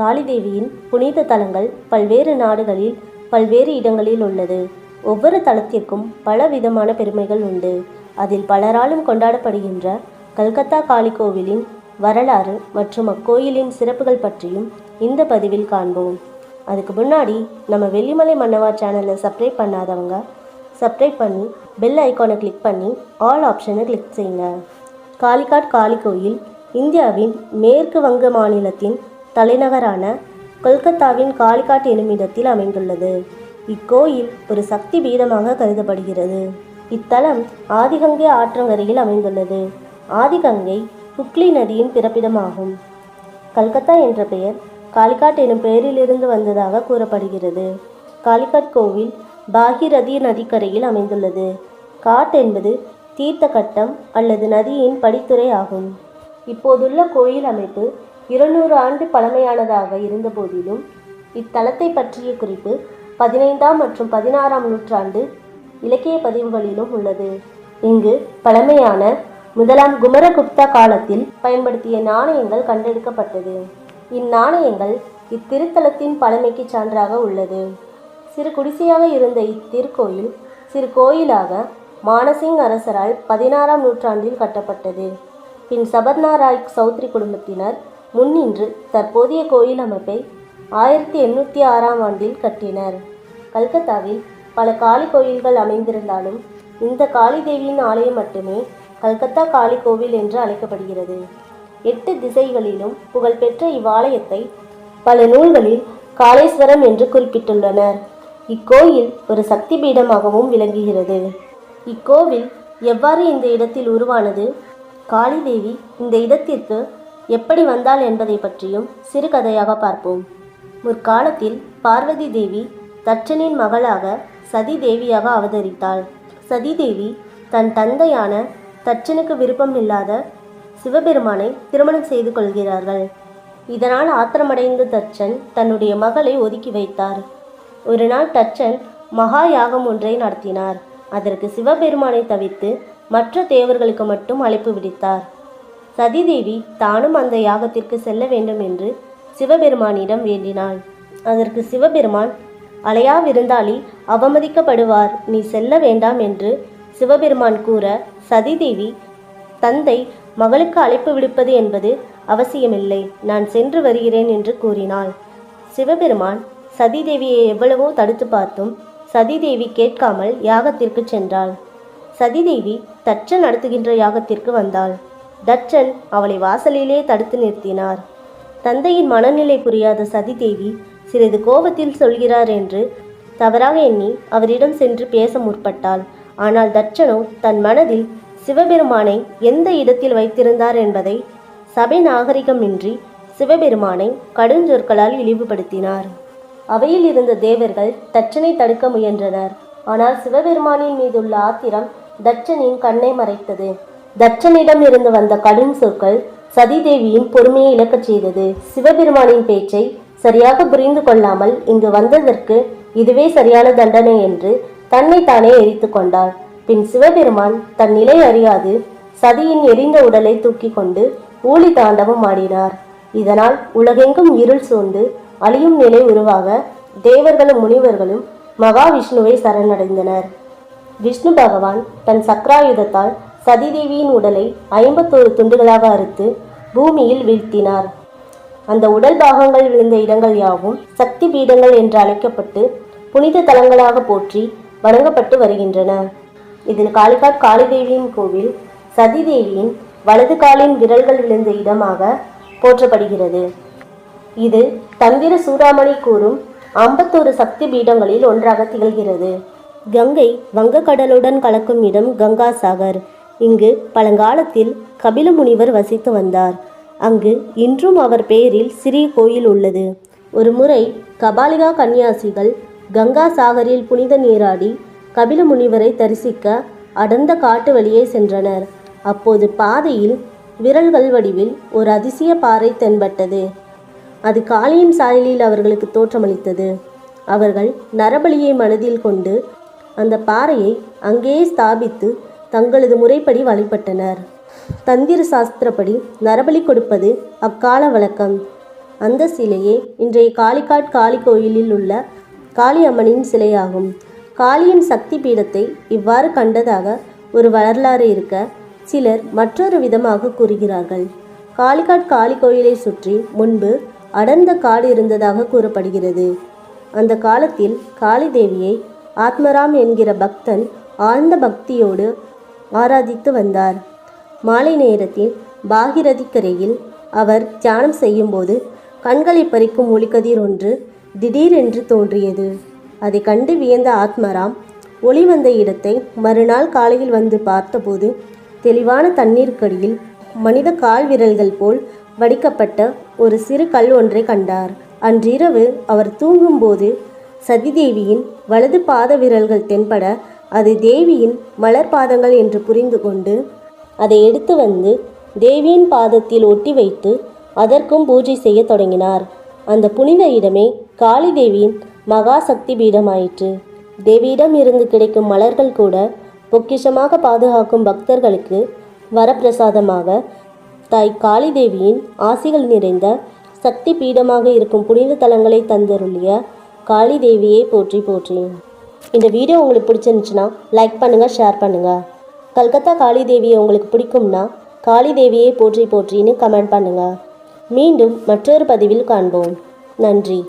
காளிதேவியின் புனித தலங்கள் பல்வேறு நாடுகளில் பல்வேறு இடங்களில் உள்ளது. ஒவ்வொரு தலத்திற்கும் பல விதமான பெருமைகள் உண்டு. அதில் பலராலும் கொண்டாடப்படுகின்ற கல்கத்தா காளி கோவிலின் வரலாறு மற்றும் அக்கோயிலின் சிறப்புகள் பற்றியும் இந்த பதிவில் காண்போம். அதுக்கு முன்னாடி நம்ம வெள்ளிமலை மன்னவா சேனலை சப்ஸ்கிரைப் பண்ணாதவங்க சப்ஸ்கிரைப் பண்ணி பெல் ஐக்கானை கிளிக் பண்ணி ஆல் ஆப்ஷனை கிளிக் செய்யுங்க. காளிகாட் காளி கோயில் இந்தியாவின் மேற்கு வங்க மாநிலத்தின் தலைநகரான கொல்கத்தாவின் காளிகாட் என்னுமிடத்தில் அமைந்துள்ளது. இக்கோயில் ஒரு சக்தி பீடமாக கருதப்படுகிறது. இத்தலம் ஆதிகங்கை ஆற்றங்கரையில் அமைந்துள்ளது. ஆதிகங்கை ஹுக்லி நதியின் பிறப்பிடமாகும். கல்கத்தா என்ற பெயர் காளிகாட் எனும் பெயரிலிருந்து வந்ததாக கூறப்படுகிறது. காளிகாட் கோவில் பாகிரதி நதிக்கரையில் அமைந்துள்ளது. காட் என்பது தீர்த்த கட்டம் அல்லது நதியின் படித்துறை ஆகும். இப்போதுள்ள கோயில் அமைப்பு இருநூறு ஆண்டு பழமையானதாக இருந்தபோதிலும் இத்தலத்தை பற்றிய குறிப்பு பதினைந்தாம் மற்றும் பதினாறாம் நூற்றாண்டு இலக்கிய பதிவுகளிலும் உள்ளது. இங்கு பழமையான முதலாம் குமரகுப்தா காலத்தில் பயன்படுத்திய நாணயங்கள் கண்டெடுக்கப்பட்டது. இந்நாணயங்கள் இத்திருத்தலத்தின் பழமைக்கு சான்றாக உள்ளது. சிறு குடிசையாக இருந்த இத்திருக்கோயில் சிறு கோயிலாக மானசிங் அரசரால் பதினாறாம் நூற்றாண்டில் கட்டப்பட்டது. பின் சபர்னாராய் சௌத்ரி குடும்பத்தினர் முன்னின்று தற்போதைய கோயில் அமைப்பை ஆயிரத்தி எண்ணூற்றி ஆறாம் ஆண்டில் கட்டினர். கல்கத்தாவில் பல காளி கோயில்கள் அமைந்திருந்தாலும் இந்த காளி தேவியின் ஆலயம் மட்டுமே கல்கத்தா காளி கோவில் என்று அழைக்கப்படுகிறது. எட்டு திசைகளிலும் புகழ்பெற்ற இவ்வாலயத்தை பல நூல்களில் காளேஸ்வரம் என்று குறிப்பிட்டுள்ளனர். இக்கோயில் ஒரு சக்தி பீடமாகவும் விளங்குகிறது. இக்கோவில் எவ்வாறு இந்த இடத்தில் உருவானது? காளிதேவி இந்த இடத்திற்கு எப்படி வந்தாள் என்பதை பற்றியும் சிறுகதையாக பார்ப்போம். முற்காலத்தில் பார்வதி தேவி தட்சனின் மகளாக சதி தேவியாக அவதரித்தாள். சதி தேவி தன் தந்தையான தட்சனுக்கு விருப்பம் இல்லாத சிவபெருமானை திருமணம் செய்து கொள்கிறார்கள். இதனால் ஆத்திரமடைந்த தச்சன் தன்னுடைய மகளை ஒதுக்கி வைத்தார். ஒரு நாள் தச்சன் மகா யாகம் ஒன்றை நடத்தினார். அதற்கு சிவபெருமானை தவிர்த்து மற்ற தேவர்களுக்கு மட்டும் அழைப்பு விடுத்தார். சதிதேவி தானும் அந்த யாகத்திற்கு செல்ல வேண்டும் என்று சிவபெருமானிடம் வேண்டினாள். அதற்கு சிவபெருமான் அலையா விருந்தாளி அவமதிக்கப்படுவார். நீ செல்ல வேண்டாம் என்று சிவபெருமான் கூற சதிதேவி தந்தை மகளுக்கு அழைப்பு விடுப்பது என்பது அவசியமில்லை. நான் சென்று வருகிறேன் என்று கூறினாள். சிவபெருமான் சதிதேவியை எவ்வளவோ தடுத்து பார்த்தும் சதிதேவி கேட்காமல் யாகத்திற்கு சென்றாள். சதிதேவி தட்சன் நடத்துகின்ற யாகத்திற்கு வந்தாள். தட்சன் அவளை வாசலிலே தடுத்து நிறுத்தினார். தந்தையின் மனநிலை புரியாத சதிதேவி சிறிது கோபத்தில் சொல்கிறார் என்று தவறாக எண்ணி அவரிடம் சென்று பேச முற்பட்டாள். ஆனால் தட்சனோ தன் மனதில் சிவபெருமானை எந்த இடத்தில் வைத்திருந்தார் என்பதை சபை நாகரிகமின்றி சிவபெருமானை கடுஞ்சொற்களால் இழிவுபடுத்தினார். அவையில் இருந்த தேவர்கள் தட்சனை தடுக்க முயன்றனர். ஆனால் சிவபெருமானின் மீதுள்ள ஆத்திரம் தட்சனின் கண்ணை மறைத்தது. தட்சனிடம் இருந்து வந்த கடும் சொற்கள் சதிதேவியின் பொறுமையை இழக்கச் செய்தது. சிவபெருமானின் பேச்சை சரியாக புரிந்து கொள்ளாமல் இங்கு வந்ததற்கு இதுவே சரியான தண்டனை என்று தன்னை தானே எரித்து கொண்டாள். பின் சிவபெருமான் தன் நிலை அறியாது சதியின் எரிந்த உடலை தூக்கி கொண்டு ஊழி தாண்டவம் ஆடினார். இதனால் உலகெங்கும் இருள் சூழ்ந்து அழியும் நிலை உருவாக தேவர்களும் முனிவர்களும் மகாவிஷ்ணுவை சரணடைந்தனர். விஷ்ணு பகவான் தன் சக்ராயுதத்தால் சதிதேவியின் உடலை ஐம்பத்தோரு துண்டுகளாக அறுத்து பூமியில் வீழ்த்தினார். அந்த உடல் பாகங்கள் விழுந்த இடங்கள் யாவும் சக்தி பீடங்கள் என்று அழைக்கப்பட்டு புனித தலங்களாக போற்றி வணங்கப்பட்டு வருகின்றன. இதில் காளிகாட் காளிதேவியின் கோவில் சதிதேவியின் வலது காலின் விரல்கள் விழுந்த இடமாக போற்றப்படுகிறது. இது தந்திர சூடாமணி கூறும் ஐம்பத்தோரு சக்தி பீடங்களில் ஒன்றாக திகழ்கிறது. கங்கை வங்கக்கடலுடன் கலக்கும் இடம் கங்கா சாகர். இங்கு பழங்காலத்தில் கபில முனிவர் வசித்து வந்தார். அங்கு இன்றும் அவர் பெயரில் சிறிய கோயில் உள்ளது. ஒரு முறை கபாலிகா கன்னியாசிகள் கங்கா சாகரில் புனித நீராடி கபில முனிவரை தரிசிக்க அடர்ந்த காட்டு வழியே சென்றனர். அப்போது பாதையில் விரல்கள் வடிவில் ஒரு அதிசய பாறை தென்பட்டது. அது காளியின் சாயலில் அவர்களுக்கு தோற்றமளித்தது. அவர்கள் நரபலியை மனதில் கொண்டு அந்த பாறையை அங்கேயே ஸ்தாபித்து தங்களது முறைப்படி வழிபட்டனர். தந்திர சாஸ்திரப்படி நரபலி கொடுப்பது அக்கால வழக்கம். அந்த சிலையே இன்றைய காளிகாட் காளி கோயிலில் உள்ள காளி அம்மனின் சிலையாகும். காளியின் சக்தி பீடத்தை இவ்வாறு கண்டதாக ஒரு வரலாறு இருக்க சிலர் மற்றொரு விதமாக கூறுகிறார்கள். காளிகாட் காளி கோயிலை சுற்றி முன்பு அடர்ந்த காடு இருந்ததாக கூறப்படுகிறது. அந்த காலத்தில் காளி தேவியை ஆத்மராம் என்கிற பக்தன் ஆழ்ந்த பக்தியோடு ஆராதித்து வந்தார். மாலை நேரத்தில் பாகிரதி கரையில் அவர் தியானம் செய்யும்போது கண்களை பறிக்கும் ஒளிக்கதிர் ஒன்று திடீரென்று தோன்றியது. அதை கண்டு வியந்த ஆத்மராம் ஒளி வந்த இடத்தை மறுநாள் காலையில் வந்து பார்த்தபோது தெளிவான தண்ணீருக்கடியில் மனித கால் விரல்கள் போல் வடிக்கப்பட்ட ஒரு சிறு கல் ஒன்றை கண்டார். அன்றிரவு அவர் தூங்கும்போது சதிதேவியின் வலது பாத விரல்கள் தென்பட அது தேவியின் மலர் பாதங்கள் என்று புரிந்து கொண்டு அதை எடுத்து வந்து தேவியின் பாதத்தில் ஒட்டி வைத்து அதற்கும் பூஜை செய்ய தொடங்கினார். அந்த புனித இடமே காளி தேவியின் மகா சக்தி பீடமாயிற்று. தேவியிடம் இருந்து கிடைக்கும் மலர்கள் கூட பொக்கிஷமாக பாதுகாக்கும் பக்தர்களுக்கு வரப்பிரசாதமாக தாய் காளி தேவியின் ஆசிகள் நிறைந்த சக்தி பீடமாக இருக்கும் புனித தலங்களை தந்தருளிய காளி தேவியை போற்றி. போற்றேன் இந்த வீடியோ உங்களுக்கு பிடிச்சிருந்துச்சுன்னா லைக் பண்ணுங்கள் ஷேர் பண்ணுங்கள் கல்கத்தா காளி தேவியை உங்களுக்கு பிடிக்கும்னா காளி தேவியை போற்றி போற்றின்னு கமெண்ட் பண்ணுங்கள் மீண்டும் மற்றொரு பதிவில் காண்போம். நன்றி.